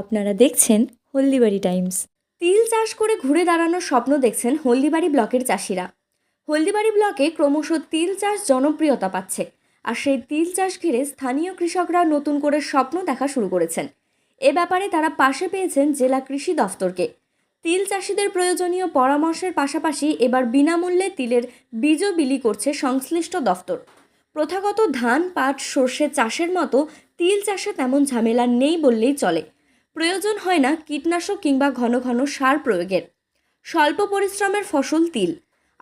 আপনারা দেখছেন হলদিবাড়ি টাইমস। তিল চাষ করে ঘুরে দাঁড়ানোর স্বপ্ন দেখছেন হলদিবাড়ি ব্লকের চাষিরা। হলদিবাড়ি ব্লকে ক্রমশ তিল চাষ জনপ্রিয়তা পাচ্ছে, আর সেই তিল চাষ ঘিরে স্থানীয় কৃষকরা নতুন করে স্বপ্ন দেখা শুরু করেছেন। এ ব্যাপারে তারা পাশে পেয়েছেন জেলা কৃষি দফতরকে। তিল চাষিদের প্রয়োজনীয় পরামর্শের পাশাপাশি এবার বিনামূল্যে তিলের বীজও বিলি করছে সংশ্লিষ্ট দফতর। প্রথাগত ধান, পাট, সর্ষে চাষের মতো তিল চাষে তেমন ঝামেলা নেই বললেই চলে। প্রয়োজন হয় না কীটনাশক কিংবা ঘন ঘন সার প্রয়োগের। স্বল্প পরিশ্রমের ফসল তিল।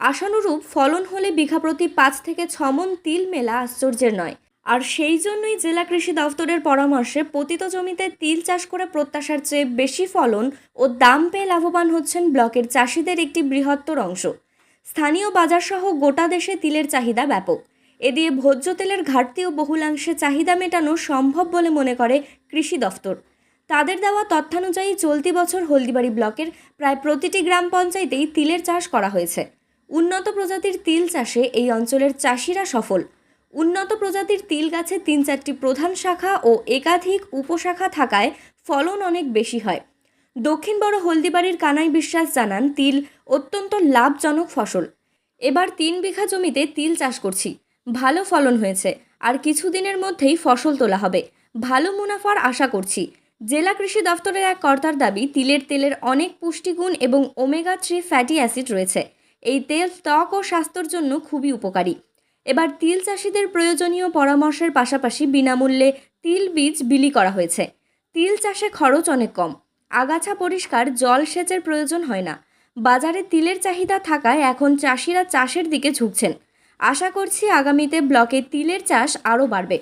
আশানুরূপ ফলন হলে বিঘা প্রতি পাঁচ থেকে ছমন তিল মেলা আশ্চর্যের নয়। আর সেই জন্যই জেলা কৃষি দফতরের পরামর্শে পতিত জমিতে তিল চাষ করে প্রত্যাশার চেয়ে বেশি ফলন ও দাম পেয়ে লাভবান হচ্ছেন ব্লকের চাষিদের একটি বৃহত্তর অংশ। স্থানীয় বাজারসহ গোটা দেশে তিলের চাহিদা ব্যাপক। এ দিয়ে ভোজ্য তেলের ঘাটতি ও বহুলাংশে চাহিদা মেটানো সম্ভব বলে মনে করে কৃষি দফতর। তাদের দেওয়া তথ্যানুযায়ী চলতি বছর হলদিবাড়ি ব্লকের প্রায় প্রতিটি গ্রাম পঞ্চায়েতেই তিলের চাষ করা হয়েছে। উন্নত প্রজাতির তিল চাষে এই অঞ্চলের চাষিরা সফল। উন্নত প্রজাতির তিল গাছে তিন চারটি প্রধান শাখা ও একাধিক উপশাখা থাকায় ফলন অনেক বেশি হয়। দক্ষিণ বড় হলদিবাড়ির কানাই বিশ্বাস জানান, তিল অত্যন্ত লাভজনক ফসল। এবার তিন বিঘা জমিতে তিল চাষ করছি। ভালো ফলন হয়েছে। আর কিছুদিনের মধ্যেই ফসল তোলা হবে। ভালো মুনাফার আশা করছি। জেলা কৃষি দফতরের এক কর্তার দাবি, তিলের তেলের অনেক পুষ্টিগুণ এবং ওমেগা থ্রি ফ্যাটি অ্যাসিড রয়েছে। এই তেল ত্বক ও স্বাস্থ্যর জন্য খুবই উপকারী। এবার তিল চাষিদের প্রয়োজনীয় পরামর্শের পাশাপাশি বিনামূল্যে তিল বীজ বিলি করা হয়েছে। তিল চাষে খরচ অনেক কম। আগাছা পরিষ্কার, জল সেচের প্রয়োজন হয় না। বাজারে তিলের চাহিদা থাকায় এখন চাষিরা চাষের দিকে ঝুঁকছেন। আশা করছি আগামীতে ব্লকে তিলের চাষ আরও বাড়বে।